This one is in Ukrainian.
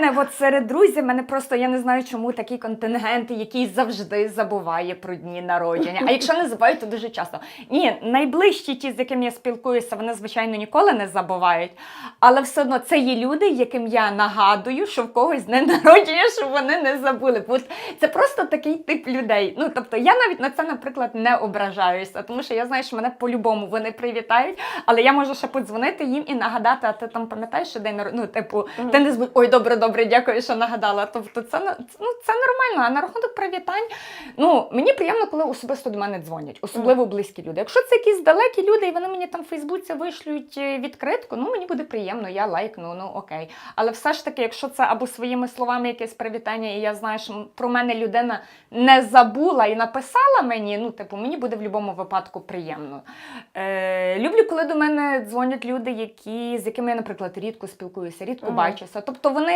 мене от серед друзів, мене просто я не знаю, чому такий контингент, який завжди забуває про дні народження. А якщо не забувають, то дуже часто. Ні, найближчі ті, з якими я спілкуюся, вони звичайно ніколи не забувають. Але все одно це є люди, яким я нагадую, що в когось дне народження, щоб вони не забули. Бо це просто такий тип людей. Ну тобто я навіть на це, наприклад, не ображаюся, тому що я знаю, що мене по-любому вони привітають, але я можу ще подзвонити їм і нагадати, а ти там пам'ятаєш, що день народження? Ну, типу, ти не збудь, ой, добре, добре, дякую, що нагадала. Тобто це ну, це нормально. А на рахунок привітань, ну мені приємно, коли особисто до мене дзвонять, особливо близькі люди. Якщо це якісь далекі люди, і вони мені там в Фейсбуці вишлють е, відкритку, ну мені буде приємно, я лайкну, ну окей. Але все ж таки, якщо це або своїми словами якесь привітання, і я знаю, що про мене людина не забула і написала мені, ну типу, мені буде в будь-якому випадку приємно. Е, люблю, коли до мене дзвонять люди, які, з якими я, наприклад, рідко спілкуюся, рідко Мгм. бачуся. Тобто вони